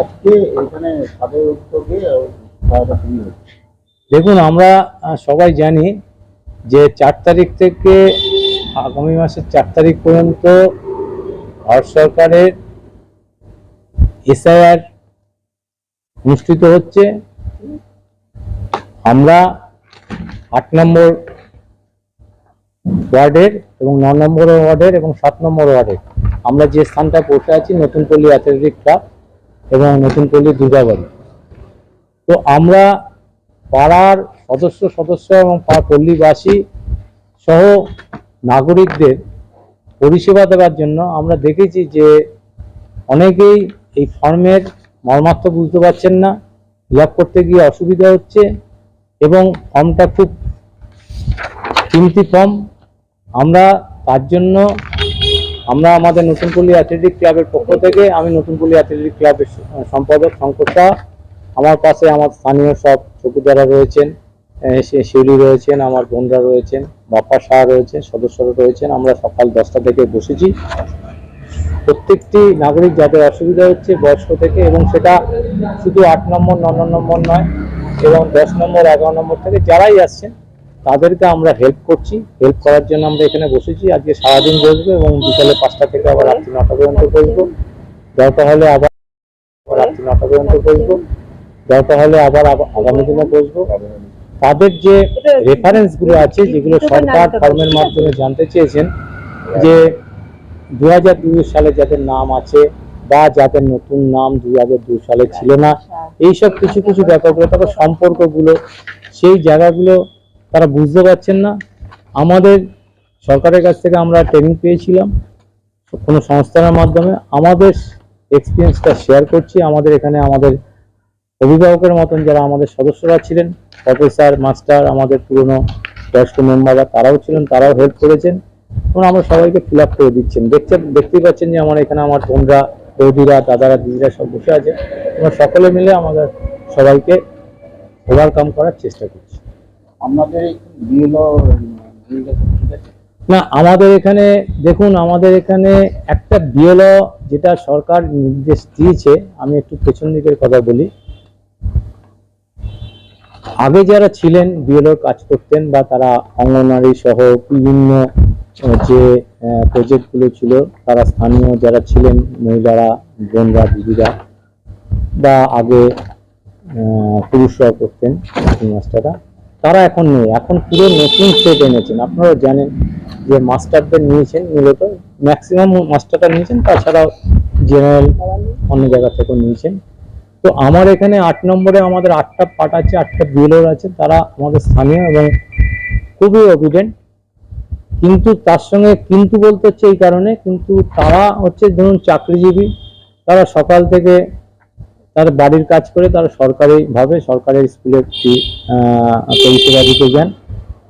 আজকে এখানে উদ্যোগে দেখুন, আমরা সবাই জানি যে চার তারিখ থেকে আগামী মাসের চার তারিখ পর্যন্ত ভারত সরকারের এসআইআর অনুষ্ঠিত হচ্ছে। আমরা আট নম্বর ওয়ার্ডের এবং ন নম্বর ওয়ার্ডের এবং সাত নম্বর ওয়ার্ডের আমরা যে স্থানটা বসে আছি নতুন পল্লী অ্যাথলেটিক ক্লাব এবং নতুন পল্লী দুর্গাবাড়ি। তো আমরা পাড়ার সদস্য সদস্য এবং পল্লীবাসী সহ নাগরিকদের পরিষেবা দেওয়ার জন্য আমরা দেখেছি যে অনেকেই এই ফর্মের মর্মার্থ বুঝতে পারছেন না ফিল করতে গিয়ে অসুবিধা হচ্ছে এবং ফর্মটা খুব কিমতি ফর্ম আমরা তার জন্য আমরা আমাদের নতুনপল্লী অ্যাথলেটিক ক্লাবের পক্ষ থেকে আমি নতুনপল্লী অ্যাথলেটিক ক্লাবের সম্পাদক শঙ্কর আমার পাশে আমার স্থানীয় সব চকুদারা রয়েছেন শিউলি রয়েছেন, আমার বোনরা রয়েছেন, বাপ্পা শাহ রয়েছেন, সদস্যরা রয়েছেন। আমরা সকাল দশটা থেকে বসেছি। প্রত্যেকটি নাগরিক যাদের অসুবিধা হচ্ছে বয়স্ক থেকে এবং সেটা শুধু আট নম্বর ন নম্বর নয়, এবং দশ নম্বর, এগারো নম্বর থেকে যারাই আসছেন তাদেরকে আমরা হেল্প করছি। হেল্প করার জন্য আমরা এখানে বসেছি। আজকে সারাদিন বসবো এবং বিকালে পাঁচটা থেকে আবার রাত্রি নটা পর্যন্ত বসবো। দরকার হলে আবার রাত্রি নটা পর্যন্ত বসবো। দরকার হলে আবার আগামী দিনে বসবো। তাদের যে রেফারেন্সগুলো আছে, যেগুলো সরকার ফর্মের মাধ্যমে জানতে চেয়েছেন, যে দু হাজার দুই সালে যাদের নাম আছে বা যাদের নতুন নাম দু হাজার দুই সালে ছিল না, এইসব কিছু কিছু ব্যাপারগুলো, তারপর সম্পর্কগুলো, সেই জায়গাগুলো তারা বুঝতে পারছেন না। আমাদের সরকারের কাছ থেকে আমরা ট্রেনিং পেয়েছিলাম কোনো সংস্থানের মাধ্যমে। আমাদের এক্সপিরিয়েন্সটা শেয়ার করছি। আমাদের এখানে আমাদের অভিভাবকের মতন যারা আমাদের সদস্যরা ছিলেন প্রফেসর মাস্টার আমাদের পুরনো বয়স্ক মেম্বাররা তারাও ছিলেন, তারাও হেল্প করেছেন। এবং আমরা সবাইকে ফিল আপ করে দিচ্ছেন। দেখতে দেখতেই পাচ্ছেন যে আমার এখানে আমার বোনরা, বৌদিরা, দাদারা, দিদিরা সব বসে আছে। আমরা সকলে মিলে আমাদের সবাইকে ওভারকাম করার চেষ্টা করছি। বিএলও না, আমাদের এখানে, দেখুন, আমাদের এখানে একটা বিএলও যেটা সরকার নির্দেশ দিয়েছে, আমি একটু পেছন দিকের কথা বলি। আগে যারা ছিলেন বিএলও কাজ করতেন বা তারা অঙ্গনওয়াড়ি সহ বিভিন্ন যে প্রজেক্টগুলো ছিল, তারা স্থানীয় যারা ছিলেন, মহিলারা, বোনরা, দিদিরা, বা আগে পুরুষরা করতেন মাস্টাররা তারা এখন নেই। এখন পুরো নতুন সেট এনেছেন। আপনারা জানেন যে মাস্টারদের নিয়েছেন মূলত। ম্যাক্সিমাম মাস্টারটা নিয়েছেন, তাছাড়াও জেনারেল অন্য জায়গা থেকেও নিয়েছেন। তো আমার এখানে আট নম্বরে আমাদের আটটা পার্ট আছে, আটটা বিএলওর আছে। তারা আমাদের স্থানীয় এবং খুবই অভিডেন্ট কিন্তু তার সঙ্গে কিন্তু বলতে হচ্ছে এই কারণে, কিন্তু তারা হচ্ছে ধরুন চাকরিজীবী। তারা সকাল থেকে তার বাড়ির কাজ করে তারা সরকারিভাবে সরকারের স্কুলের একটি পরিষেবা দিতে যান।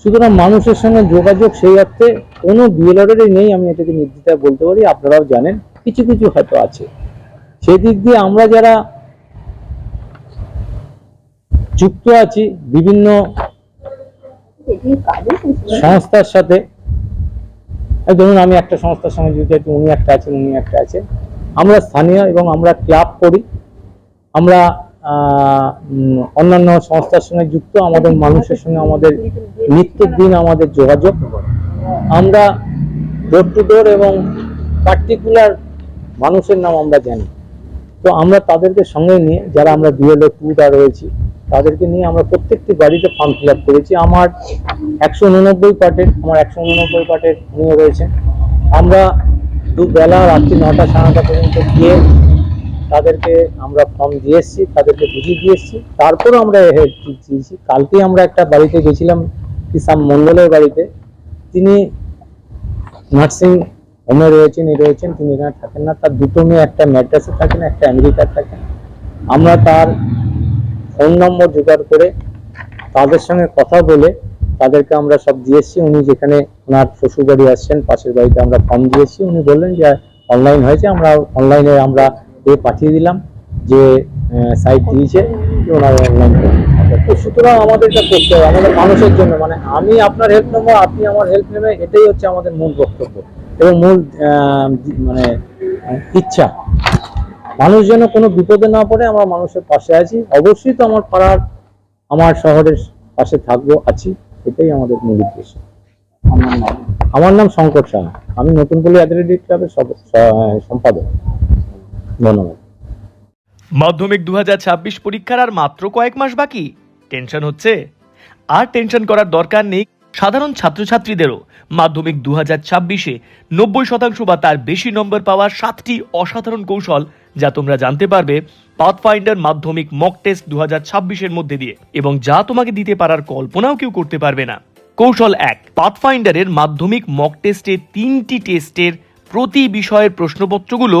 সুতরাং মানুষের সঙ্গে যোগাযোগ সেই অর্থে কোনো বিএলআরেরই নেই, আমি এটাকে নির্দ্বিধায় বলতে পারি, আপনারাও জানেন, কিছু কিছু হয়তো আছে। সেই দিক দিয়ে আমরা যারা যুক্ত আছি, বিভিন্ন সংস্থার সাথে ধরুন আমি একটা সংস্থার সঙ্গে যুক্ত আছি উনি একটা আছেন, উনি একটা আছেন, আমরা স্থানীয় এবং আমরা ক্লাব করি। আমরা অন্যান্য সংস্থার সঙ্গে যুক্ত, আমাদের মানুষের সঙ্গে আমাদের নিত্যের দিন আমাদের যোগাযোগ। আমরা ডোর টু ডোর এবং পার্টিকুলার মানুষের নাম আমরা জানি। তো আমরা তাদেরকে সঙ্গে নিয়ে, যারা আমরা বিএলও টুটা রয়েছি, তাদেরকে নিয়ে আমরা প্রত্যেকটি বাড়িতে ফর্ম ফিল আপ করেছি। আমার একশো উননব্বই পার্টের, আমার একশো উননব্বই পার্টের নিয়ে রয়েছে আমরা দুবেলা রাত্রি নটা সাড়ে নটা পর্যন্ত গিয়ে তাদেরকে আমরা ফর্ম দিয়ে এসেছি, তাদেরকে বুঝিয়ে দিয়ে এসেছি। তারপরে আমরা দিয়েছি। কালকে আমরা একটা বাড়িতে গেছিলাম কিসাম মন্ডলের বাড়িতে। তিনি নার্সিং হোমে রয়েছেন, এ রয়েছেন, তিনি এখানে থাকেন না। তার দুটো মেয়ে, একটা ম্যাড্রাসে থাকেন, একটা আমেরিকার থাকেন। আমরা তার ফোন নম্বর জোগাড় করে তাদের সঙ্গে কথা বলে তাদেরকে আমরা সব দিয়েছি উনি যেখানে ওনার শ্বশুর বাড়ি আসছেন, পাশের বাড়িতে আমরা ফর্ম দিয়েছি উনি বললেন যে অনলাইন হয়েছে, আমরা অনলাইনে আমরা এ পাঠিয়ে দিলাম যে সাইট দিয়েছে অনলাইন সুতরাং আমাদের এটা করতে হবে, আমাদের মানুষের জন্য। মানে আমি আপনার হেল্প নেব, আপনি আমার হেল্প নেবেন এটাই হচ্ছে আমাদের মূল বক্তব্য এবং মূল মানে ইচ্ছা। মানুষ যেন কোনো বিপদে না পড়ে, আমরা মানুষের পাশে আছি। অবশ্যই তো আমার পাড়ার, আমার শহরের পাশে থাকব, আছি। এটাই আমাদের মূল উদ্দেশ্য। আমার নাম শঙ্কর সাহা। আমি নতুন পল্লী অ্যাথলেটিক ক্লাবের সম্পাদক। ধন্যবাদ। মাধ্যমিক দু হাজার ছাব্বিশ পরীক্ষার আর মাত্র কয়েক মাস বাকি। টেনশন হচ্ছে? আর টেনশন করার দরকার নেই সাধারণ ছাত্রছাত্রীদেরও। মাধ্যমিক দু হাজার ছাব্বিশে নব্বই শতাংশ বা তার বেশি নম্বর পাওয়ার সাতটি অসাধারণ কৌশল যা তোমরা জানতে পারবে পাথফাইন্ডার মাধ্যমিক মক টেস্ট দু হাজার ছাব্বিশের মধ্যে দিয়ে। এবং যা তোমাকে দিতে পারার কল্পনাও কেউ করতে পারবে না। কৌশল এক, পাথফাইন্ডারের মাধ্যমিক মক টেস্টে তিনটি টেস্টের প্রতি বিষয়ের প্রশ্নপত্রগুলো